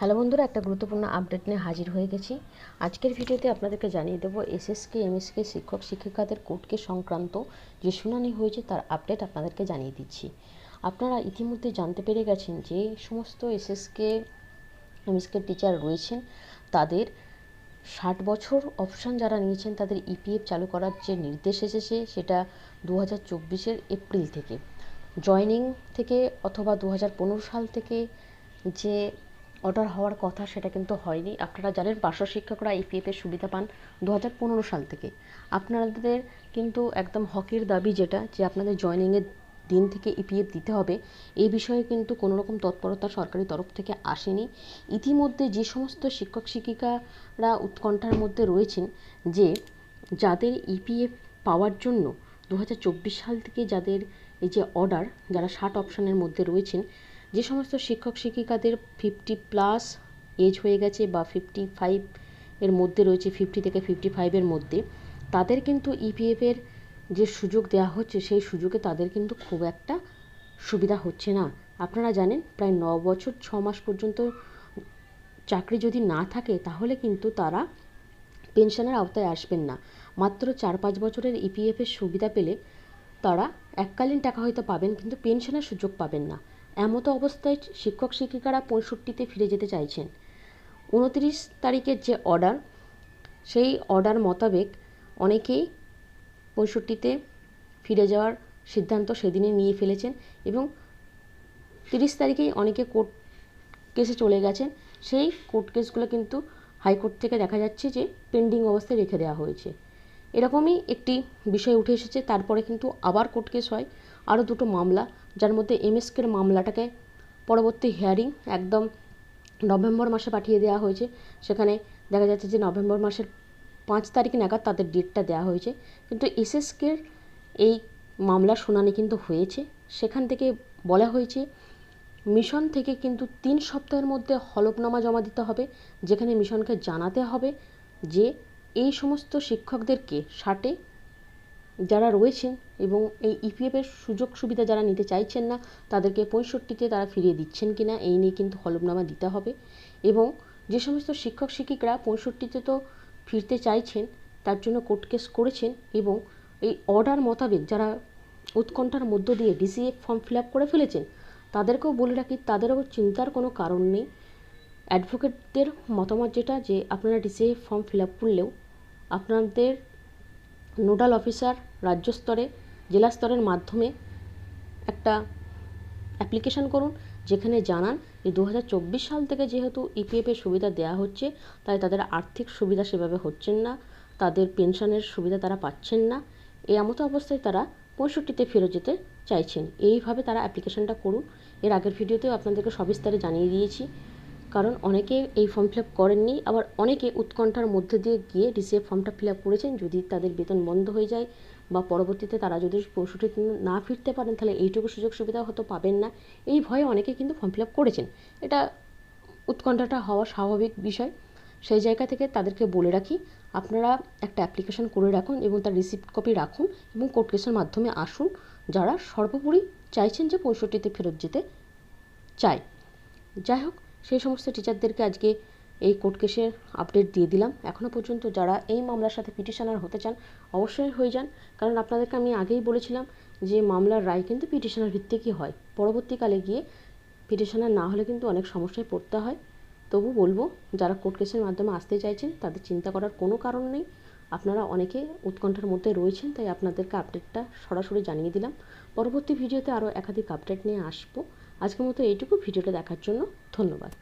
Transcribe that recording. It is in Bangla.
হ্যালো বন্ধুরা, একটা গুরুত্বপূর্ণ আপডেট নিয়ে হাজির হয়ে গেছি। আজকের ভিডিওতে আপনাদেরকে জানিয়ে দেবো এসএসকে এমএসকে শিক্ষক, শিক্ষিকাদের কোর্টকে সংক্রান্ত যে শুনানি হয়েছে তার আপডেট আপনাদেরকে জানিয়ে দিচ্ছি। আপনারা ইতিমধ্যে জানতে পেরে গেছেন যে সমস্ত এসএসকে এমএসকে টিচার রয়েছেন, তাদের ষাট বছর অপশান যারা নিয়েছেন, তাদের ইপিএফ চালু করার যে নির্দেশ এসেছে, সেটা দু হাজার চব্বিশের এপ্রিল থেকে। জয়নিং থেকে অথবা দু হাজার পনেরো সাল থেকে যে অর্ডার হওয়ার কথা সেটা কিন্তু হয়নি। আপনারা জানেন পার্শ্ব শিক্ষকরা ইপিএফের সুবিধা পান দু হাজার পনেরো সাল থেকে। আপনাদের কিন্তু একদম হকের দাবি যেটা যে আপনাদের জয়নিংয়ের দিন থেকে ইপিএফ দিতে হবে, এই বিষয়ে কিন্তু কোনো রকম তৎপরতা সরকারি তরফ থেকে আসেনি। ইতিমধ্যে যে সমস্ত শিক্ষক শিক্ষিকারা উৎকণ্ঠার মধ্যে রয়েছেন যে যাদের ইপিএফ পাওয়ার জন্য দু হাজার চব্বিশ সাল থেকে যাদের এই যে অর্ডার যারা ষাট অপশানের মধ্যে রয়েছেন যে সমস্ত শিক্ষক শিক্ষিকাদের ফিফটি প্লাস এজ হয়ে গেছে বা ফিফটি ফাইভ এর মধ্যে রয়েছে ফিফটি থেকে ফিফটি ফাইভের মধ্যে, তাদের কিন্তু ইপিএফের যে সুযোগ দেওয়া হচ্ছে, সেই সুযোগে তাদের কিন্তু খুব একটা সুবিধা হচ্ছে না। আপনারা জানেন, প্রায় ন বছর, ছ মাস পর্যন্ত চাকরি যদি না থাকে, তাহলে কিন্তু তারা পেনশনের আওতায় আসবেন না। মাত্র চার পাঁচ বছরের ইপিএফের সুবিধা পেলে তারা এককালীন টাকা হয়তো পাবেন, কিন্তু পেনশনের সুযোগ পাবেন না। এমতো অবস্থায় শিক্ষক শিক্ষিকারা পঁয়ষট্টিতে ফিরে যেতে চাইছেন। উনত্রিশ তারিখের যে অর্ডার সেই অর্ডার মোতাবেক অনেকেই পঁয়ষট্টিতে ফিরে যাওয়ার সিদ্ধান্ত সেদিনে নিয়ে ফেলেছেন এবং তিরিশ তারিখেই অনেকে কোর্ট কেসে চলে গেছেন। সেই কোর্ট কেসগুলো কিন্তু হাইকোর্ট থেকে দেখা যাচ্ছে যে পেন্ডিং অবস্থায় রেখে দেওয়া হয়েছে। এরকমই একটি বিষয় উঠে এসেছে, তারপরে কিন্তু আবার কোর্ট কেস হয়। আরও দুটো মামলা, যার মধ্যে এমএসকের মামলাটাকে পরবর্তী হিয়ারিং একদম নভেম্বর মাসে পাঠিয়ে দেওয়া হয়েছে। সেখানে দেখা যাচ্ছে যে নভেম্বর মাসের পাঁচ তারিখ নাগাদ তাদের ডেটটা দেওয়া হয়েছে। কিন্তু এসএসকের এই মামলা শুনানি কিন্তু হয়েছে। সেখান থেকে বলা হয়েছে, মিশন থেকে কিন্তু তিন সপ্তাহের মধ্যে হলফনামা জমা দিতে হবে, যেখানে মিশনকে জানাতে হবে যে এই সমস্ত শিক্ষকদেরকে ষাটে যারা রয়েছেন এবং এই ইপিএফের সুযোগ সুবিধা যারা নিতে চাইছেন না, তাদেরকে পঁয়ষট্টিতে তারা ফিরিয়ে দিচ্ছেন কি না এই নিয়ে কিন্তু হলফনামা দিতে হবে। এবং যে সমস্ত শিক্ষক শিক্ষিকরা পঁয়ষট্টিতে তো ফিরতে চাইছেন, তার জন্য কোর্ট কেস করেছেন এবং এই অর্ডার মোতাবেক যারা উৎকণ্ঠার মধ্য দিয়ে ডিসিএফ ফর্ম ফিল আপ করে ফেলেছেন, তাদেরকেও বলে রাখি, তাদেরও চিন্তার কোনো কারণ নেই। অ্যাডভোকেটদের মতামত যেটা যে, আপনারা ডিসিএফ ফর্ম ফিল আপ করলেও আপনাদের নোডাল অফিসার রাজ্য স্তরে, জেলা স্তরের মাধ্যমে একটা অ্যাপ্লিকেশান করুন, যেখানে জানান যে দু হাজার চব্বিশ সাল থেকে যেহেতু ইপিএফের সুবিধা দেওয়া হচ্ছে, তাই তাদের আর্থিক সুবিধা সেভাবে হচ্ছেন না, তাদের পেনশনের সুবিধা তারা পাচ্ছেন না। এই এমতো অবস্থায় তারা পঁয়ষট্টিতে ফেরত যেতে চাইছেন। এইভাবে তারা অ্যাপ্লিকেশানটা করুন। এর আগের ভিডিওতেও আপনাদেরকে সবিস্তারে জানিয়ে দিয়েছি। কারণ অনেকে এই ফর্ম ফিল আপ করেননি, আবার অনেকে উৎকণ্ঠার মধ্যে দিয়ে গিয়ে ডিসিএফ ফর্মটা ফিল আপ করেছেন, যদি তাদের বেতন বন্ধ হয়ে যায় বা পরবর্তীতে তারা যদি পঁয়ষট্টিতে না ফিরতে পারেন, তাহলে এইটুকু সুযোগ সুবিধা হয়তো পাবেন না। এই ভয়ে অনেকে কিন্তু ফর্ম ফিল আপ করেছেন। এটা উৎকণ্ঠাটা হওয়া স্বাভাবিক বিষয়। সেই জায়গা থেকে তাদেরকে বলে রাখি, আপনারা একটা অ্যাপ্লিকেশন করে রাখুন এবং তার রিসিপ্ট কপি রাখুন এবং কোর্ট কেসের মাধ্যমে আসুন। যারা সর্বোপরি চাইছেন যে পঁয়ষট্টিতে ফেরত যেতে চায়। যাই হোক সেই সমস্ত টিচারদেরকে আজকে এই কোর্ট কেসের আপডেট দিয়ে দিলাম। এখনও পর্যন্ত যারা এই মামলার সাথে পিটিশনার হতে চান, অবশ্যই হয়ে যান। কারণ আপনাদেরকে আমি আগেই বলেছিলাম যে মামলার রায় কিন্তু পিটিশনার ভিত্তিকই হয়। পরবর্তীকালে গিয়ে পিটিশনার না হলে কিন্তু অনেক সমস্যায় পড়তে হয়। তবু বলব, যারা কোর্ট কেসের মাধ্যমে আসতে চাইছেন, তাদের চিন্তা করার কোনো কারণ নেই। আপনারা অনেকে উৎকণ্ঠার মধ্যে রয়েছেন, তাই আপনাদেরকে আপডেটটা সরাসরি জানিয়ে দিলাম। পরবর্তী ভিডিওতে আরও একাধিক আপডেট নিয়ে আসব। আজকের মতো এইটুকু। ভিডিওটা দেখার জন্য ধন্যবাদ।